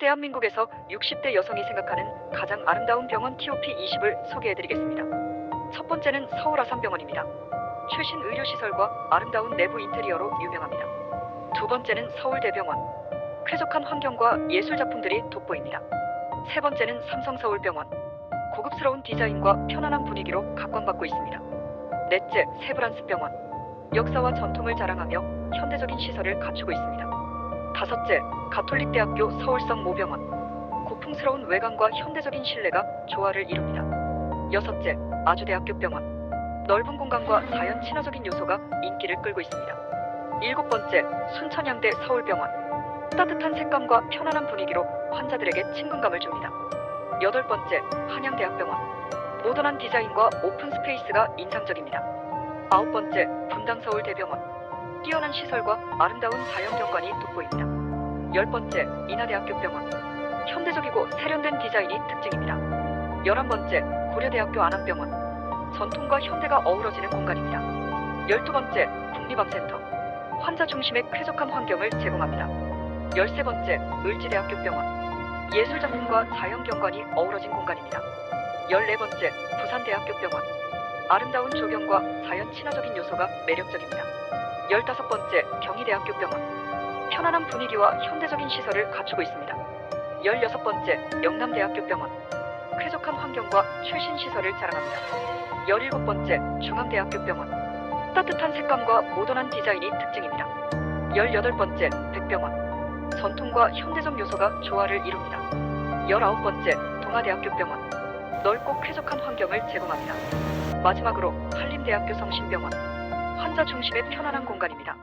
대한민국에서 60대 여성이 생각하는 가장 아름다운 병원 TOP20을 소개해드리겠습니다. 첫 번째는 서울 아산병원입니다. 최신 의료시설과 아름다운 내부 인테리어로 유명합니다. 두 번째는 서울대병원. 쾌적한 환경과 예술작품들이 돋보입니다. 세 번째는 삼성서울병원. 고급스러운 디자인과 편안한 분위기로 각광받고 있습니다. 넷째, 세브란스병원. 역사와 전통을 자랑하며 현대적인 시설을 갖추고 있습니다. 다섯째, 가톨릭대학교 서울성 모병원. 고풍스러운 외관과 현대적인 실내가 조화를 이룹니다. 여섯째, 아주대학교 병원. 넓은 공간과 자연 친화적인 요소가 인기를 끌고 있습니다. 일곱 번째, 순천향대 서울병원. 따뜻한 색감과 편안한 분위기로 환자들에게 친근감을 줍니다. 여덟 번째, 한양대학병원. 모던한 디자인과 오픈 스페이스가 인상적입니다. 아홉 번째, 분당서울대병원. 뛰어난 시설과 아름다운 자연 경관이 돋보입니다. 열 번째, 인하대학교 병원. 현대적이고 세련된 디자인이 특징입니다. 열한 번째, 고려대학교 안암병원. 전통과 현대가 어우러지는 공간입니다. 열두 번째, 국립암센터. 환자 중심의 쾌적한 환경을 제공합니다. 열세 번째, 을지대학교 병원. 예술작품과 자연 경관이 어우러진 공간입니다. 열네 번째, 부산대학교 병원. 아름다운 조경과 자연 친화적인 요소가 매력적입니다. 열다섯 번째, 경희대학교 병원. 편안한 분위기와 현대적인 시설을 갖추고 있습니다. 열여섯 번째, 영남대학교 병원. 쾌적한 환경과 최신 시설을 자랑합니다. 열일곱 번째, 중앙대학교 병원. 따뜻한 색감과 모던한 디자인이 특징입니다. 열여덟 번째, 백병원. 전통과 현대적 요소가 조화를 이룹니다. 열아홉 번째, 동아대학교 병원. 넓고 쾌적한 환경을 제공합니다. 마지막으로 한림대학교 성심병원. 환자 중심의 편안한 공간입니다.